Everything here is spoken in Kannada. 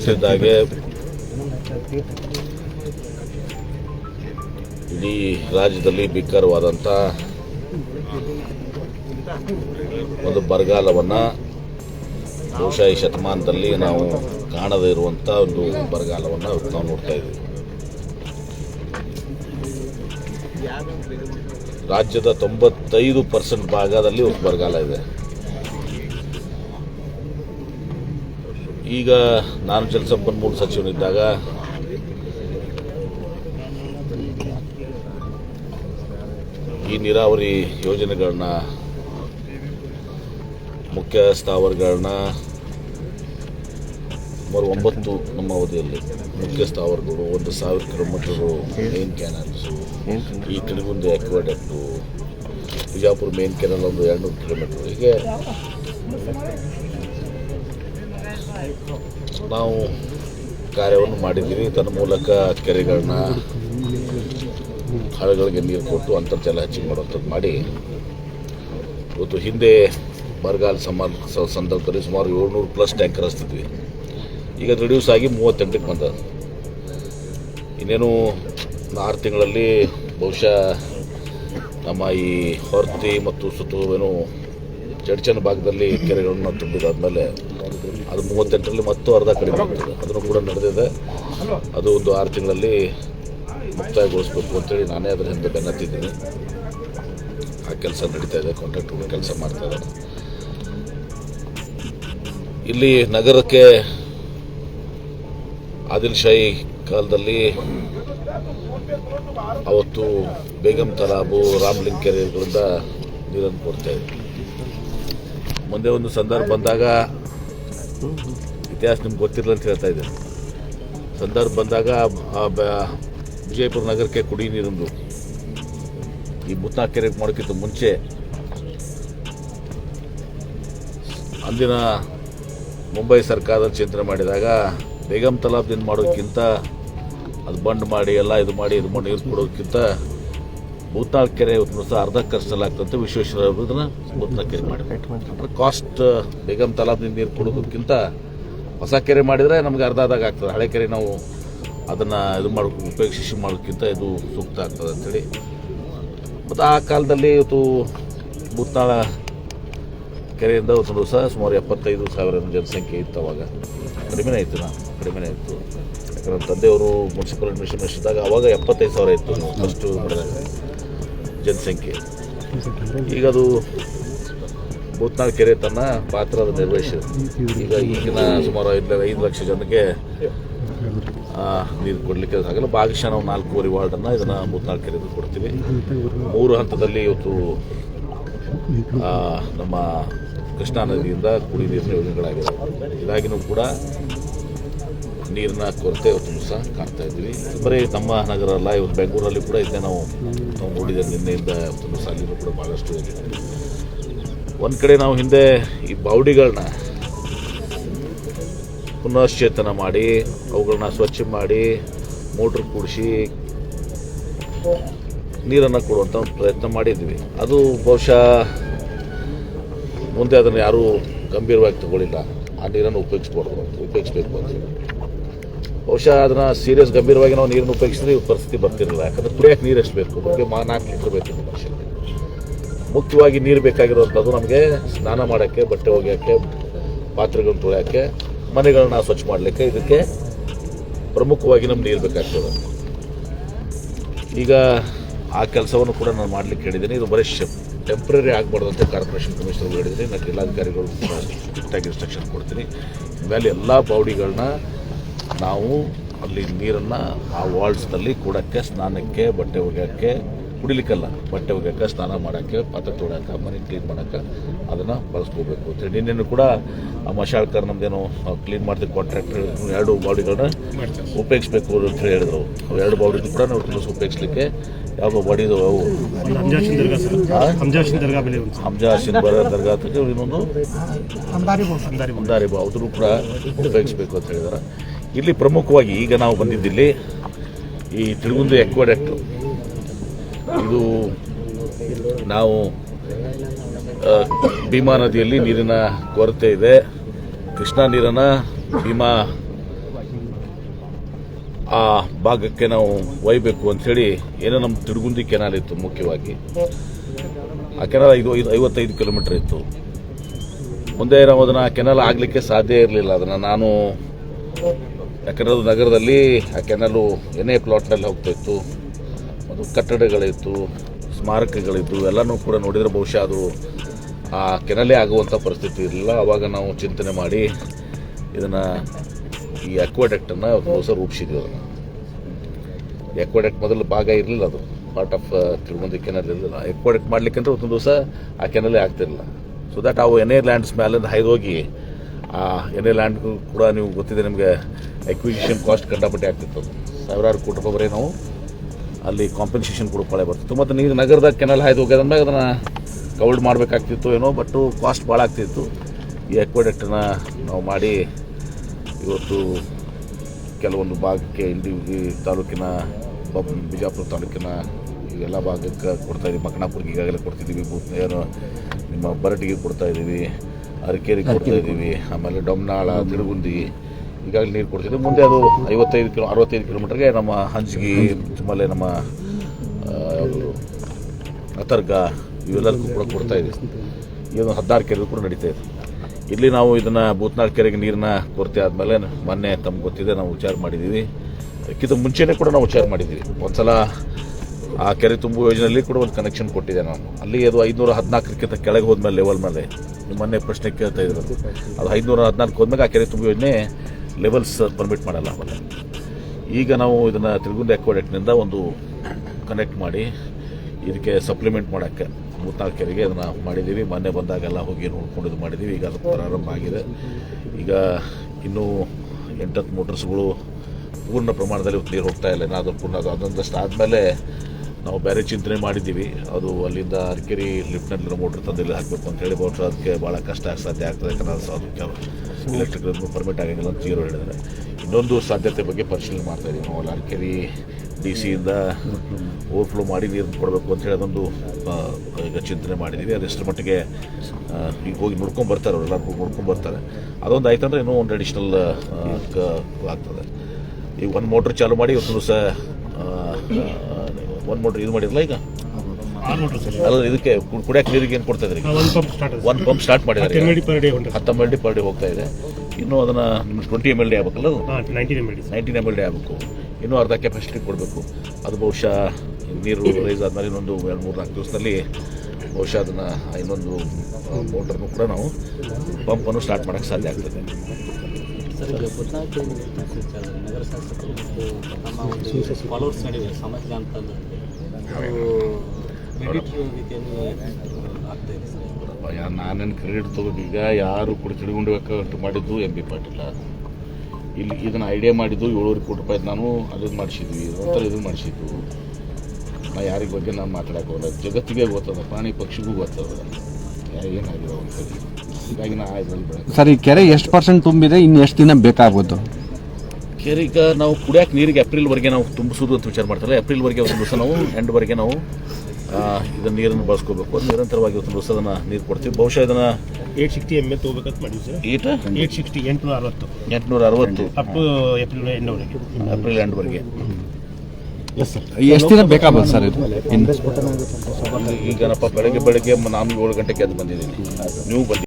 ಗೊತ್ತಿದ್ದಾಗೆ ಇಡೀ ರಾಜ್ಯದಲ್ಲಿ ಭೀಕರವಾದಂಥ ಒಂದು ಬರಗಾಲವನ್ನು ಬಹುಶಃ ಶತಮಾನದಲ್ಲಿ ನಾವು ಕಾಣದೇ ಇರುವಂಥ ಒಂದು ಬರಗಾಲವನ್ನು ನಾವು ನೋಡ್ತಾ ಇದ್ದೀವಿ. ರಾಜ್ಯದ ತೊಂಬತ್ತೈದು ಪರ್ಸೆಂಟ್ ಭಾಗದಲ್ಲಿ ಒಂದು ಬರಗಾಲ ಇದೆ. ಈಗ ನಾನು ಜಲಸಂಪನ್ಮೂಲ ಸಚಿವನಿದ್ದಾಗ ಈ ನೀರಾವರಿ ಯೋಜನೆಗಳನ್ನ, ಮುಖ್ಯ ಸ್ಥಾವರಗಳನ್ನ ಸುಮಾರು ಒಂಬತ್ತು ನಮ್ಮ ಅವಧಿಯಲ್ಲಿ ಮುಖ್ಯ ಸ್ಥಾವರಗಳು, ಒಂದು ಸಾವಿರ ಕಿಲೋಮೀಟರು ಮೇನ್ ಕ್ಯಾನಲ್ಸು ಈ ಕಡೆಗೊಂದು ಅಕ್ವಾಡಕ್ಟು ಬಿಜಾಪುರ ಮೇನ್ ಕೆನಲ್ ಒಂದು ಎರಡುನೂರು ಕಿಲೋಮೀಟರ್. ಹೀಗೆ ನಾವು ಕಾರ್ಯವನ್ನು ಮಾಡಿದ್ದೀವಿ. ತನ್ನ ಮೂಲಕ ಕೆರೆಗಳನ್ನ ಹಳ್ಳಗಳಿಗೆ ನೀರು ಕೊಟ್ಟು ಅಂತರ್ಜಲ ಹೆಚ್ಚಿಗೆ ಮಾಡುವಂಥದ್ದು ಮಾಡಿ. ಇವತ್ತು ಹಿಂದೆ ಬರಗಾಲ ಸಮಾನ ಸಂದರ್ಭದಲ್ಲಿ ಸುಮಾರು ಏಳ್ನೂರು ಪ್ಲಸ್ ಟ್ಯಾಂಕ್ ಹಚ್ತಿದ್ವಿ. ಈಗ ರಿಡ್ಯೂಸ್ ಆಗಿ ಮೂವತ್ತೆಂಟಕ್ಕೆ ಬಂದ. ಇನ್ನೇನು ಆರು ತಿಂಗಳಲ್ಲಿ ಬಹುಶಃ ನಮ್ಮ ಈ ಹೊರತಿ ಮತ್ತು ಸುತ್ತೂರು ಜಡ್ಚನ ಭಾಗದಲ್ಲಿ ಕೆರೆಗಳನ್ನು ತುಂಬಿದಾದ್ಮೇಲೆ ಅದು ಮೂವತ್ತೆಂಟರಲ್ಲಿ ಮತ್ತು ಅರ್ಧ ಕಡಿಮೆ ಆಗ್ತದೆ. ಅದನ್ನು ಕೂಡ ನಡೆದಿದೆ. ಅದು ಒಂದು ಆರು ತಿಂಗಳಲ್ಲಿ ಮುಕ್ತಾಯಗೊಳಿಸ್ಬೇಕು ಅಂತೇಳಿ ನಾನೇ ಅದರ ಹಿಂದೆ ಬೆನ್ನತ್ತಿದ್ದೀನಿ. ಆ ಕೆಲಸ ನಡೀತಾ ಇದೆ ಕಾಂಟ್ರಾಕ್ಟ್ಗಳು ಕೆಲಸ ಮಾಡ್ತಾ ಇದ್ದಾರೆ. ಇಲ್ಲಿ ನಗರಕ್ಕೆ ಆದಿಲ್ ಶಾಹಿ ಕಾಲದಲ್ಲಿ ಅವತ್ತು ಬೇಗಂ ತಲಾಬು ರಾಮ್ಲಿಂಗ್ ಕೆರೆಗಳಿಂದ ನೀರನ್ನು ಕೊಡ್ತಾ ಇದ್ವಿ ಮುಂದೆ ಒಂದು ಸಂದರ್ಭ ಬಂದಾಗ ಇತಿಹಾಸ ನಿಮ್ಗೆ ಗೊತ್ತಿರಲ್ಲ ಅಂತ ಹೇಳ್ತಾ ಇದ್ದೇನೆ. ಸಂದರ್ಭ ಬಂದಾಗ ವಿಜಯಪುರ ನಗರಕ್ಕೆ ಕುಡಿ ನೀರಿಂದು. ಈ ಮುತ್ನಾ ಕೆರೆ ಮಾಡೋಕ್ಕಿಂತ ಮುಂಚೆ ಅಂದಿನ ಮುಂಬೈ ಸರ್ಕಾರದ ಚಿಂತನೆ ಮಾಡಿದಾಗ ಬೇಗಂ ತಲಾಬ್ದಿಂದ ಮಾಡೋಕ್ಕಿಂತ ಅದು ಬಂಡ್ ಮಾಡಿ, ಎಲ್ಲ ಇದು ಮಾಡಿ ಇದು ಮಾಡಿ ನೀರು ಕೊಡೋಕ್ಕಿಂತ ಭೂತಾಳ್ ಕೆರೆ ಅರ್ಧ ಖರ್ಚಲ್ಲಿ ಆಗ್ತಂತೆ ವಿಶ್ವೇಶ್ವರ ಭೂತಾಳ್ ಕೆರೆ ಕಾಸ್ಟ್ ಬೇಗಂ ತಲಾಬ್ದಿಂದ ನೀರು ಕೊಡೋದಕ್ಕಿಂತ ಹೊಸ ಕೆರೆ ಮಾಡಿದರೆ ನಮಗೆ ಅರ್ಧ ಆದಾಗ ಆಗ್ತದೆ. ಹಳೆ ಕೆರೆ ನಾವು ಅದನ್ನು ಇದು ಮಾಡೋ ಉಪೇಕ್ಷಿಸಿ ಮಾಡೋಕ್ಕಿಂತ ಇದು ಸೂಕ್ತ ಆಗ್ತದೆ ಅಂಥೇಳಿ ಮತ್ತು ಆ ಕಾಲದಲ್ಲಿ ಇವತ್ತು ಭೂತಾಳ ಕೆರೆಯಿಂದ ಒಂದು ದಿವಸ ಸುಮಾರು ಎಪ್ಪತ್ತೈದು ಸಾವಿರ ಜನಸಂಖ್ಯೆ ಇತ್ತು ಅವಾಗ. ಕಡಿಮೆನೇ ಇತ್ತು, ನಾ ಕಡಿಮೆನೇ ಇತ್ತು. ಯಾಕಂದ್ರೆ ನಮ್ಮ ತಂದೆಯವರು ಮುನ್ಸಿಪಲ್ ಅಡ್ಮಿನಿಸ್ಟ್ರೇಷನ್ ಇದ್ದಾಗ ಅವಾಗ ಎಪ್ಪತ್ತೈದು ಸಾವಿರ ಇತ್ತು. ಫಸ್ಟು ಮಾಡಿದಾಗ. ಜನಸಂಖ್ಯೆ. ಈಗ ಅದು ಭೂತ್ನಾಳ್ ಕೆರೆ ತನ್ನ ಪಾತ್ರದ ನಿರ್ವಹಿಸಿದೆ ಈಗ ಈಗಿನ ಸುಮಾರು ಐದು ಐದು ಲಕ್ಷ ಜನಕ್ಕೆ ನೀರು ಕೊಡಲಿಕ್ಕೆ ಆಗಲ್ಲ ಭಾಗಶಃ ನಾವು ನಾಲ್ಕೂವರೆ ವಾರ್ಡನ್ನು ಇದನ್ನು ಭೂತ್ನಾಳ್ ಕೆರೆ ಕೊಡ್ತೀವಿ. ಮೂರು ಹಂತದಲ್ಲಿ ಇವತ್ತು ನಮ್ಮ ಕೃಷ್ಣಾ ನದಿಯಿಂದ ಕುಡಿ ನೀರಿನ ಯೋಜನೆಗಳಾಗಿದೆ ಇದಾಗಿನೂ ಕೂಡ ನೀರಿನ ಕೊರತೆ ತುಂಬ ಸಹ ಕಾಣ್ತಾ ಇದ್ದೀವಿ ಬರೀ ನಮ್ಮ ನಗರ ಅಲ್ಲ ಇವತ್ತು ಬೆಂಗಳೂರಲ್ಲಿ ಕೂಡ ಇದ್ದೇ ನಾವು ನಾವು ನೋಡಿದೆ ನಿನ್ನೆಯಿಂದ ತುಂಬ ಸಹ ಅಲ್ಲಿನೂ ಕೂಡ ಭಾಳಷ್ಟು ಒಂದು ಕಡೆ ನಾವು ಹಿಂದೆ ಈ ಬಾವುಡಿಗಳನ್ನ ಪುನಶ್ಚೇತನ ಮಾಡಿ ಅವುಗಳನ್ನ ಸ್ವಚ್ಛ ಮಾಡಿ, ಮೋಟ್ರ್ ಕೂಡಿಸಿ ನೀರನ್ನು ಕೊಡುವಂಥ ಪ್ರಯತ್ನ ಮಾಡಿದ್ವಿ. ಅದು ಬಹುಶಃ ಮುಂದೆ ಅದನ್ನು ಯಾರೂ ಗಂಭೀರವಾಗಿ ತಗೊಳ್ಳಿಲ್ಲ ಆ ನೀರನ್ನು ಉಪಯೋಗಿಸ್ಬಾರ್ದು ಅಂತ, ಉಪಯೋಗಿಸ್ಬೇಕು ಅಂತ. ಬಹುಶಃ ಅದನ್ನ ಸೀರಿಯಸ್ ಗಂಭೀರವಾಗಿ ನಾವು ನೀರನ್ನು ಉಪಯೋಗಿಸಿದ್ರೆ ಈ ಪರಿಸ್ಥಿತಿ ಬರ್ತಿರಲಿಲ್ಲ ಯಾಕಂದ್ರೆ ಕುಡಿಯೋಕೆ ನೀರು ಎಷ್ಟು ಬೇಕು? ಮಾ ನಾಲ್ಕು ಲೀಟ್ರ್ ಬೇಕು ಮನುಷ್ಯನಿಗೆ. ಮುಖ್ಯವಾಗಿ ನೀರು ಬೇಕಾಗಿರುವಂಥದ್ದು ನಮಗೆ ಸ್ನಾನ ಮಾಡೋಕ್ಕೆ, ಬಟ್ಟೆ ಒಗೆಯೋಕ್ಕೆ ಪಾತ್ರೆಗಳನ್ನು ತೊಳೆಯೋಕ್ಕೆ, ಮನೆಗಳನ್ನ ಸ್ವಚ್ಛ ಮಾಡಲಿಕ್ಕೆ ಇದಕ್ಕೆ ಪ್ರಮುಖವಾಗಿ ನಮ್ಗೆ ನೀರು ಬೇಕಾಗ್ತದೆ. ಈಗ ಆ ಕೆಲಸವನ್ನು ಕೂಡ ನಾನು ಮಾಡಲಿಕ್ಕೆ ಹೇಳಿದ್ದೀನಿ. ಇದು ಬರೀ ಟೆಂಪ್ರರಿ ಆಗಬಾರ್ದು ಅಂತ ಕಾರ್ಪೊರೇಷನ್ ಕಮಿಷನರ್ ಹೇಳಿದ್ದೀನಿ. ನಾನು ಜಿಲ್ಲಾಧಿಕಾರಿಗಳು ಸ್ಟ್ರಿಕ್ಟಾಗಿ ಇನ್ಸ್ಟ್ರಕ್ಷನ್ ಕೊಡ್ತೀನಿ. ಮೇಲೆ ಎಲ್ಲ ಬಾವಡಿಗಳನ್ನ ನಾವು ಅಲ್ಲಿ ನೀರನ್ನು ಆ ವಾಲ್ಡ್ಸ್ನಲ್ಲಿ ಕೂಡಕ್ಕೆ ಸ್ನಾನಕ್ಕೆ ಬಟ್ಟೆ ಒಗೆಯೋಕ್ಕೆ ಕುಡಿಲಿಕ್ಕಲ್ಲ ಬಟ್ಟೆ ಒಗೆಯೋಕ್ಕೆ ಸ್ನಾನ ಮಾಡೋಕ್ಕೆ ಪಾತ್ರೆ ತೊಳೆಯೋಕೆ ಮನೆ ಕ್ಲೀನ್ ಮಾಡೋಕ್ಕೆ ಅದನ್ನು ಬಳಸ್ಕೋಬೇಕು ಅಂತೇಳಿ ನಿನ್ನೆನೂ ಕೂಡ ಆ ಮಶಾಳ್ಕರ್ ನಮ್ದೇನು ಕ್ಲೀನ್ ಮಾಡ್ತೀವಿ ಕಾಂಟ್ರಾಕ್ಟರ್ ಎರಡು ಬಾಡಿಗಳನ್ನ ಉಪಯೋಗಿಸ್ಬೇಕು ಅಂತ ಹೇಳಿ ಹೇಳಿದ್ರು. ಅವು ಎರಡು ಬಾಡಿ ಕೂಡ ನಾವು ತಿಳಿಸ್ ಉಪಯೋಗಿಸ್ಲಿಕ್ಕೆ ಯಾವ ಬಾಡಿದು ಅವು. ಹಂಜಾಶಿನ್ ದರ್ಗಾ ಸರ್. ಆ? ಹಂಜಾಶಿನ್ ದರ್ಗಾ ಇನ್ನೊಂದು ಅಂದಾರಿ ಅದನ್ನು ಕೂಡ ಉಪಯೋಗಿಸ್ಬೇಕು ಅಂತ ಹೇಳಿದ್ದಾರೆ ಇಲ್ಲಿ ಪ್ರಮುಖವಾಗಿ ಈಗ ನಾವು ಬಂದಿದ್ದಿಲ್ಲಿ ಈ ತಿರುಗುಂದು ಎಕ್ವಾಡೆಕ್ಟ್. ಇದು ನಾವು ಭೀಮಾ ನದಿಯಲ್ಲಿ ನೀರಿನ ಕೊರತೆ ಇದೆ. ಕೃಷ್ಣಾ ನೀರನ್ನು ಭೀಮಾ, ಆ ಭಾಗಕ್ಕೆ ನಾವು ಒಯ್ಬೇಕು ಅಂಥೇಳಿ ಏನೋ ನಮ್ಮ ತಿಡುಗುಂದಿ ಕೆನಾಲ್ ಇತ್ತು ಮುಖ್ಯವಾಗಿ. ಆ ಕೆನಾಲ್ ಐದು ಐದು, ಐವತ್ತೈದು ಕಿಲೋಮೀಟರ್ ಇತ್ತು. ಮುಂದೆ ನಾವು ಅದನ್ನು ಕೆನಾಲ್ ಆಗಲಿಕ್ಕೆ ಸಾಧ್ಯ ಇರಲಿಲ್ಲ. ಅದನ್ನು ನಾನು ಯಾಕಂದ್ರೆ ಅದು ನಗರದಲ್ಲಿ ಆ ಕೆನಲು ಏನೇ ಪ್ಲಾಟ್ನಲ್ಲಿ ಹೋಗ್ತಾಯಿತ್ತು ಅದು ಕಟ್ಟಡಗಳಿತ್ತು, ಸ್ಮಾರಕಗಳಿತ್ತು, ಎಲ್ಲನೂ ಕೂಡ ನೋಡಿದರೆ ಬಹುಶಃ ಅದು ಆ ಕೆನಲೇ ಆಗುವಂಥ ಪರಿಸ್ಥಿತಿ ಇರಲಿಲ್ಲ. ಆವಾಗ ನಾವು ಚಿಂತನೆ ಮಾಡಿ ಇದನ್ನು ಈ ಅಕ್ವಾಡೆಕ್ಟನ್ನು ಹೊಸ ರೂಪಿಸಿದ್ವಿ ಅದನ್ನು. ಎಕ್ವಾಡೆಕ್ಟ್ ಮೊದಲು ಭಾಗ ಇರಲಿಲ್ಲ ಅದು. ಪಾರ್ಟ್ ಆಫ್ ತಿರುಗುಂದಿ ಕೆನಲ್ ಇರಲಿಲ್ಲ. ಎಕ್ವಾಡೆಕ್ಟ್ ಮಾಡ್ಲಿಕ್ಕಂದ್ರೆ ಒಂದು ದಿವಸ ಆ ಕೆನಲೇ ಆಗ್ತಿರಲಿಲ್ಲ. ಸೊ ದಟ್ ಅವು ಎನೇ ಲ್ಯಾಂಡ್ಸ್ ಮೇಲಿಂದ ಹಾಯ್ದೋಗಿ ಎನ್ ಎ ಲ್ಯಾಂಡ್ಗೂ ಕೂಡ ನೀವು ಗೊತ್ತಿದೆ ನಿಮಗೆ ಎಕ್ವಿಸಿಷನ್ ಕಾಸ್ಟ್ ಕಂಡಾಪಟ್ಟೆ ಆಗ್ತಿತ್ತು. ಸಾವಿರಾರು ಕೋಟಿ ರೂಪಾಯಿ ಬರೀ ನಾವು ಅಲ್ಲಿ ಕಾಂಪೆನ್ಸೇಷನ್ ಕೂಡ ಕೊಳೆ ಬರ್ತಿತ್ತು. ಮತ್ತು ನೀವು ನಗರದ ಕೆನಲ್ ಹಾಯ್ದು ಅಂದಾಗ ಅದನ್ನು ಕವಲ್ಡ್ ಮಾಡಬೇಕಾಗ್ತಿತ್ತು ಏನೋ ಬಟ್ಟು ಕಾಸ್ಟ್ ಭಾಳ ಆಗ್ತಿತ್ತು. ಈ ಎಕ್ವಡೆಕ್ಟನ್ನ ನಾವು ಮಾಡಿ ಇವತ್ತು ಕೆಲವೊಂದು ಭಾಗಕ್ಕೆ ಈ ತಾಲೂಕಿನ ಬಿಜಾಪುರ ತಾಲೂಕಿನ ಇವೆಲ್ಲ ಭಾಗಕ್ಕೆ ಕೊಡ್ತಾಯಿದ್ದೀವಿ ಮಕನಾಪುರ್ಗೆ ಈಗಾಗಲೇ ಕೊಡ್ತಿದ್ದೀವಿ ಏನು ನಿಮ್ಮ ಬರಟಿಗೆ ಕೊಡ್ತಾ ಅರಕೇರಿಗೆ ಕೊಡ್ತಾ ಇದ್ದೀವಿ ಆಮೇಲೆ ಡೊಮ್ನಾಳ ತಿರುಗುಂದಿ ಈಗಾಗಲೇ ನೀರು ಕೊಡ್ತಿದ್ದೀವಿ ಮುಂದೆ ಅದು ಐವತ್ತೈದು ಕಿಲೋ ಅರವತ್ತೈದು ಕಿಲೋಮೀಟರ್ಗೆ ನಮ್ಮ ಹಂಚಗಿ ಆಮೇಲೆ ನಮ್ಮ ಅತರ್ಗ ಇವೆಲ್ಲರಿಗೂ ಕೂಡ ಕೊಡ್ತಾ ಇದೆ ಇದೊಂದು ಹದಿನಾರು ಕೆರೆಗೂ ಕೂಡ ನಡೀತಾ ಇದೆ ಇಲ್ಲಿ ನಾವು ಇದನ್ನು ಬೂತ್ನಾಳ್ ಕೆರೆಗೆ ನೀರನ್ನ ಕೊರತೆ ಆದಮೇಲೆ ಮೊನ್ನೆ ತಮ್ಗೆ ಗೊತ್ತಿದೆ ನಾವು ವಿಚಾರ ಮಾಡಿದ್ದೀವಿ. ಅದಕ್ಕಿಂತ ಮುಂಚೆನೇ ಕೂಡ ನಾವು ವಿಚಾರ ಮಾಡಿದ್ದೀವಿ. ಒಂದ್ಸಲ ಆ ಕೆರೆ ತುಂಬುವ ಯೋಜನೆಯಲ್ಲಿ ಕೂಡ ಒಂದು ಕನೆಕ್ಷನ್ ಕೊಟ್ಟಿದ್ದೆ ನಾನು. ಅಲ್ಲಿ ಅದು ಐದುನೂರ ಹದಿನಾಲ್ಕಕ್ಕಿಂತ ಕೆಳಗೆ ಹೋದ್ಮೇಲೆ ಲೆವೆಲ್ ಮೇಲೆ. ಮೊನ್ನೆ ಪ್ರಶ್ನೆ ಕೇಳ್ತಾ ಇದ್ರು. ಅದು ಐದುನೂರ ಹದಿನಾಲ್ಕು ಹೋದ್ಮೇಲೆ ಆ ಕೆರೆ ತುಂಬ ಯೋಜನೆ ಲೆವೆಲ್ಸ್ ಪರ್ಮಿಟ್ ಮಾಡಲ್ಲ ಆಮೇಲೆ. ಈಗ ನಾವು ಇದನ್ನು ತಿರುಗುಂದಿ ಅಕ್ವಾಡೆಟ್ನಿಂದ ಒಂದು ಕನೆಕ್ಟ್ ಮಾಡಿ, ಇದಕ್ಕೆ ಸಪ್ಲಿಮೆಂಟ್ ಮಾಡೋಕ್ಕೆ ಮೂರ್ನಾಲ್ಕು ಕೆರೆಗೆ ಅದನ್ನು ಮಾಡಿದ್ದೀವಿ ಮೊನ್ನೆ ಬಂದಾಗೆಲ್ಲ ಹೋಗಿ ನೋಡ್ಕೊಂಡು ಇದು ಮಾಡಿದ್ದೀವಿ ಈಗ ಅದು ಪ್ರಾರಂಭ ಆಗಿದೆ. ಈಗ ಇನ್ನೂ ಎಂಟತ್ತು ಮೋಟರ್ಸ್ಗಳು ಪೂರ್ಣ ಪ್ರಮಾಣದಲ್ಲಿ ನೀರು ಹೋಗ್ತಾ ಇಲ್ಲ. ಏನಾದರೂ ಪೂರ್ಣ ಅದು ಅದೊಂದಷ್ಟು ಆದಮೇಲೆ ನಾವು ಬೇರೆ ಚಿಂತನೆ ಮಾಡಿದ್ದೀವಿ. ಅದು ಅಲ್ಲಿಂದ ಅರ್ಕೆರಿ ಲಿಫ್ಟ್ನಲ್ಲಿರೋ ಮೋಟ್ರ್ ತಂದು ಇಲ್ಲಿ ಹಾಕಬೇಕು ಅಂತ ಹೇಳಿ ಬಹುಶಃ ಅದಕ್ಕೆ ಭಾಳ ಕಷ್ಟ ಸಾಧ್ಯ ಆಗ್ತದೆ. ಯಾಕಂದ್ರೆ ಎಲೆಕ್ಟ್ರಿಕ್ ಪರ್ಮಿಟ್ ಆಗಿಲ್ಲ ಅಂತ ಜೀರೋ ಹೇಳಿದ್ದಾರೆ. ಇನ್ನೊಂದು ಸಾಧ್ಯತೆ ಬಗ್ಗೆ ಪರಿಶೀಲನೆ ಮಾಡ್ತಾ ಇದ್ದೀವಿ. ನಾವು ಅಲ್ಲಿ ಅರ್ಕೆರಿ ಡಿ ಸಿಯಿಂದ ಓವರ್ಫ್ಲೋ ಮಾಡಿ ನೀರು ಕೊಡಬೇಕು ಅಂತ ಹೇಳಿ ಅದೊಂದು ಈಗ ಚಿಂತನೆ ಮಾಡಿದ್ದೀವಿ. ಅದೆಷ್ಟರ ಮಟ್ಟಿಗೆ ಈಗ ಹೋಗಿ ನೋಡ್ಕೊಂಡು ಬರ್ತಾರೆ ಅವರೆಲ್ಲರೂ ಹೋಗಿ ನೋಡ್ಕೊಂಡು ಬರ್ತಾರೆ. ಅದೊಂದು ಆಯ್ತಂದ್ರೆ ಇನ್ನೂ ಒಂದು ಅಡಿಷ್ನಲ್ ಆಗ್ತದೆ. ಈಗ ಒಂದು ಮೋಟ್ರ್ ಚಾಲು ಮಾಡಿ ಇವತ್ತು ದಿವಸ ಒಂದು ಮೋಟ್ರ್ ಇದು ಮಾಡಿರಲ್ಲ ಈಗ? ಆರು ಮೋಟ್ರ್ ಸರ್. ಅಲ್ಲ ಇದಕ್ಕೆ ಕುಡಿಯಕ್ಕೆ ನೀರಿಗೆ ಏನು ಕೊಡ್ತಾ ಇದ್ರಿ ಒಂದು ಪಂಪ್ ಸ್ಟಾರ್ಟ್ ಒಂದು ಪಂಪ್ ಸ್ಟಾರ್ಟ್ ಮಾಡಿದ್ದಾರೆ ಟೆನ್ ಎಲ್ ಪರ್ ಡೇ ಹೊಂಟ ಹತ್ತು M L D per day ಹೋಗ್ತಾ ಇದೆ. ಇನ್ನೂ ಅದನ್ನು ನಿಮ್ಗೆ ಟ್ವೆಂಟಿ ಎಂ ಎಲ್ ಡಿ ಆಗಬೇಕಲ್ಲ ಅದು? M L nineteen M L D ಆಗಬೇಕು. ಇನ್ನೂ ಅರ್ಧ ಕೆಪಾಸಿಟಿ ಕೊಡಬೇಕು. ಅದು ಬಹುಶಃ ನೀರು ರೈಸ್ ಆದಮೇಲೆ ಇನ್ನೊಂದು ಎರಡು ಮೂರು ನಾಲ್ಕು ದಿವಸದಲ್ಲಿ ಬಹುಶಃ ಅದನ್ನು ಇನ್ನೊಂದು ಮೋಟರ್ನು ಕೂಡ ನಾವು ಪಂಪನ್ನು ಸ್ಟಾರ್ಟ್ ಮಾಡೋಕ್ಕೆ ಸಾಧ್ಯ ಆಗ್ತದೆ. ಸರ್ ನಗರ ಶಾಸಕರು ಮತ್ತು ಒಂದು ಫಾಲೋವರ್ಸ್ ನಡುವೆ ಅಂತಂದ್ರೆ ಅದು ಕ್ರೆಡಿಟ್ ರೀತಿಯಲ್ಲಿ ಈಗ ನಾನೇನು ಯಾರು ಕೂಡ ತಿಳ್ಕೊಂಡು ಮಾಡಿದ್ದು ಎಂ ಬಿ ಪಾಟೀಲ ಇಲ್ಲಿ. ಇದನ್ನು ಐಡಿಯಾ ಮಾಡಿದ್ದು ಏಳುವರೆ ಕೋಟಿ ರೂಪಾಯಿ ನಾನು ಅದನ್ನು ಮಾಡಿಸಿದ್ವಿ. ಒಂಥರ ಇದನ್ನು ಮಾಡಿಸಿದ್ದು. ನಾ ಯಾರಿಗ ಬಗ್ಗೆ ನಾನು ಮಾತಾಡಕ್ಕೆ ಹೋಗಲ್ಲ. ಜಗತ್ತಿಗೆ ಗೊತ್ತದ, ಪ್ರಾಣಿ ಪಕ್ಷಿಗೂ ಗೊತ್ತದ. ಏನಾಗಿದೆ ಒಂದು ಸರಿ ಹೀಗಾಗಿ ನಾ ಬೆಳಗ್ಗೆ ಸರ್, ಈ ಕೆರೆ ಎಷ್ಟು ಪರ್ಸೆಂಟ್ ತುಂಬಿದೆ? ಇನ್ನು ಎಷ್ಟು ದಿನ ಬೇಕಾಗ್ಬೋದು? ಕೆರೆಗೆ ನಾವು ಕುಡಿಯೋಕೆ ನೀರಿಗೆ ಏಪ್ರಿಲ್ವರೆಗೆ ನಾವು ತುಂಬಿಸೋದು ಅಂತ ವಿಚಾರ ಮಾಡ್ತಾರೆ. ಏಪ್ರಿಲ್ವರೆಗೆ ಒಂದು ದಿವಸ ನಾವು ಎಂಡ್ವರೆಗೆ ನಾವು ಇದನ್ನು ಇದನ್ನ ನೀರನ್ನು ಬಳಸ್ಕೋಬೇಕು. ನಿರಂತರವಾಗಿ ಒಂದು ದಿವಸ ಅದನ್ನು ನೀರು ಕೊಡ್ತೀವಿ. ಬಹುಶಃ ಇದನ್ನು ಏಟ್ ಸಿಕ್ಸ್ಟಿ ಎಂ ಎಲ್ ತೊಗೋಬೇಕಂತ ಮಾಡಿದ್ವಿ ಸರ್. ಈಟ ಏಟ್ ಸಿಕ್ಸ್ಟಿ ಎಂಟುನೂರ ಅರವತ್ತು ಎಂಟುನೂರ ಅರವತ್ತು ಅಪ್ ಏಪ್ರಿಲ್ ಎಂಡ್ವರೆಗೆ. ಏಪ್ರಿಲ್ ಎಂಡ್ವರೆಗೆ. ಎಸ್ ಸರ್ ಎಷ್ಟು ದಿನ ಬೇಕಾಗ್ಬೋದು ಸರ್ ಇದು? ಈಗ ಈಗನಪ್ಪ ಬೆಳಗ್ಗೆ ಬೆಳಗ್ಗೆ ನಾನು ಏಳು ಗಂಟೆಗೆ ಅದು ಬಂದಿದ್ದೀನಿ. ನೀವು ಬಂದಿ